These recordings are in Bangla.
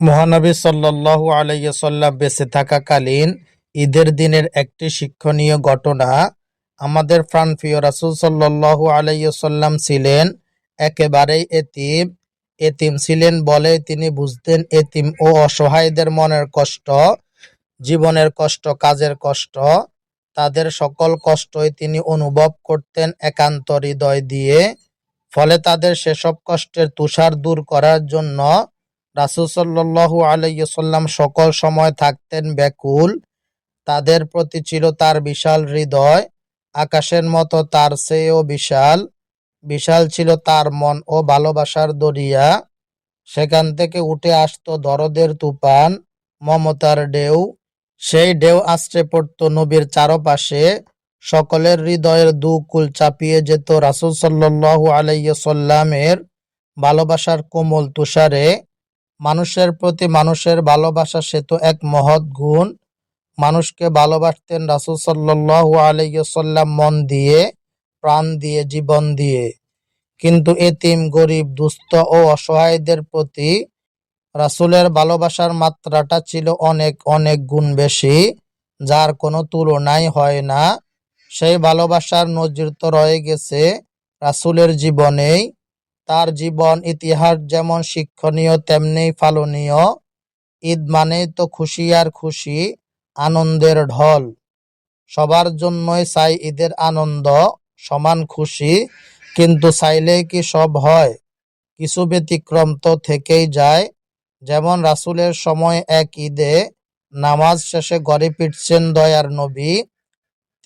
মহানবী সাল্লাল্লাহু আলাইহি সাল্লাম বেঁচে থাকাকালীন ঈদের দিনের একটি শিক্ষণীয় ঘটনা আমাদের প্রাণপ্রিয় রাসূল সাল্লাল্লাহু আলাইহি সাল্লাম ছিলেন একেবারেই এতিম। এতিম ছিলেন বলে তিনি বুঝতেন এতিম ও অসহায়দের মনের কষ্ট, জীবনের কষ্ট, কাজের কষ্ট, তাদের সকল কষ্টই তিনি অনুভব করতেন একান্ত হৃদয় দিয়ে। ফলে তাদের সেসব কষ্টের তুষার দূর করার জন্য রাসূল সাল্লাল্লাহু আলাইহি সাল্লাম সকল সময় থাকতেন ব্যাকুল। তাদের প্রতি ছিল তার বিশাল হৃদয়, আকাশের মতো তার চেয়েও বিশাল। বিশাল ছিল তার মন ও ভালোবাসার দরিয়া। সেখান থেকে উঠে আসতো দরদের তুফান, মমতার ঢেউ। সেই ঢেউ আছড়ে পড়তো নবীর চারপাশে। সকলের হৃদয়ের দুকুল চাপিয়ে যেত রাসূল সাল্লাল্লাহু আলাইহি সাল্লামের ভালোবাসার কোমল তুষারে। মানুষের প্রতি মানুষের ভালোবাসা, সে তো এক মহৎ গুণ। মানুষকে ভালোবাসতেন রাসূল সাল্লাল্লাহু আলাইহি সাল্লাম মন দিয়ে, প্রাণ দিয়ে, জীবন দিয়ে। কিন্তু এতিম, গরিব, দুস্থ ও অসহায়দের প্রতি রাসুলের ভালোবাসার মাত্রাটা ছিল অনেক অনেক গুণ বেশি, যার কোনো তুলনাই হয় না। সেই ভালোবাসার নজির তো রয়ে গেছে রাসুলের জীবনেই। তার জীবন ইতিহাস যেমন শিক্ষণীয়, তেমনি ফালনীয় ঈদ মানেই তো খুশি আর খুশি, আনন্দের ঢল। সবার জন্যই চাই ঈদের আনন্দ, সমান খুশি, কিন্তু চাইলেই কি সব হয়? কিছু ব্যতিক্রম তো থেকেই যায়। যেমন রাসূলের সময় এক ঈদে নামাজ শেষে ঘরে ফিরছেন দয়ার নবী।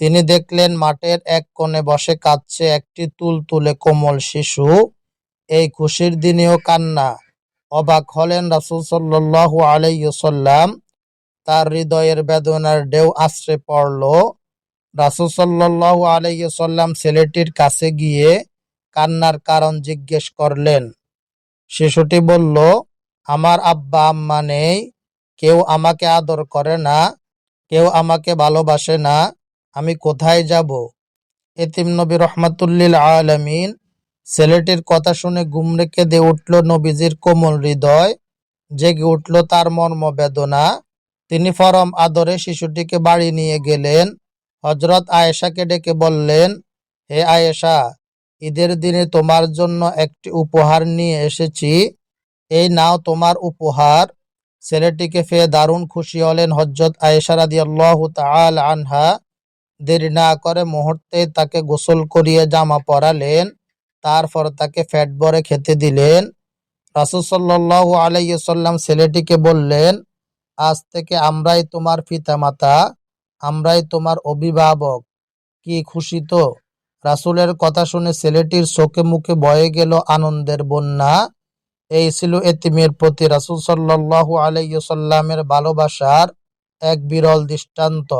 তিনি দেখলেন মাঠের এক কোণে বসে কাঁদছে একটি তুলতুলে কোমল শিশু। এই খুশির দিনেও কান্না। অবাক হলেন রাসূল সাল্লাল্লাহু আলাইহি সাল্লাম তার হৃদয়ের বেদনার ঢেউ আশ্রে পড়ল। রাসূল সাল্লাল্লাহু আলাইহি সাল্লাম ছেলেটির কাছে গিয়ে কান্নার কারণ জিজ্ঞেস করলেন। শিশুটি বলল, আমার আব্বা আম্মা নেই, কেউ আমাকে আদর করে না, কেউ আমাকে ভালোবাসে না, আমি কোথায় যাব? এতিম নবী রহমাতুল্লিল আলামিন ছেলেটির কথা শুনে গুমরে কেঁদে উঠল নবীজির কোমল হৃদয়। জেগে উঠল তার মর্ম বেদনা। তিনি ফরম আদরে শিশুটিকে বাড়ি নিয়ে গেলেন। হজরত আয়েশাকে ডেকে বললেন, হে আয়েশা, ঈদের দিনে তোমার জন্য একটি উপহার নিয়ে এসেছি। এই নাও তোমার উপহার। ছেলেটিকে পেয়ে দারুণ খুশি হলেন হজরত আয়েশা রাদিয়াল্লাহু তাআলা আনহা। দেরি না করে মুহূর্তে তাকে গোসল করিয়ে জামা পরালেন। তারপর তাকে ফ্যাট ভরে খেতে দিলেন। রাসূল সাল্লাল্লাহু আলাইহি সাল্লাম ছেলেটিকে বললেন, আজ থেকে আমরাই তোমার পিতামাতা, আমরাই তোমার অভিভাবক। কি খুশি তো? রাসূলের কথা শুনে ছেলেটির চোখে মুখে বয়ে গেল আনন্দের বন্যা। এই ছিল এতিমের প্রতি রাসূল সাল্লাল্লাহু আলাইসাল্লামের ভালোবাসার এক বিরল দৃষ্টান্ত।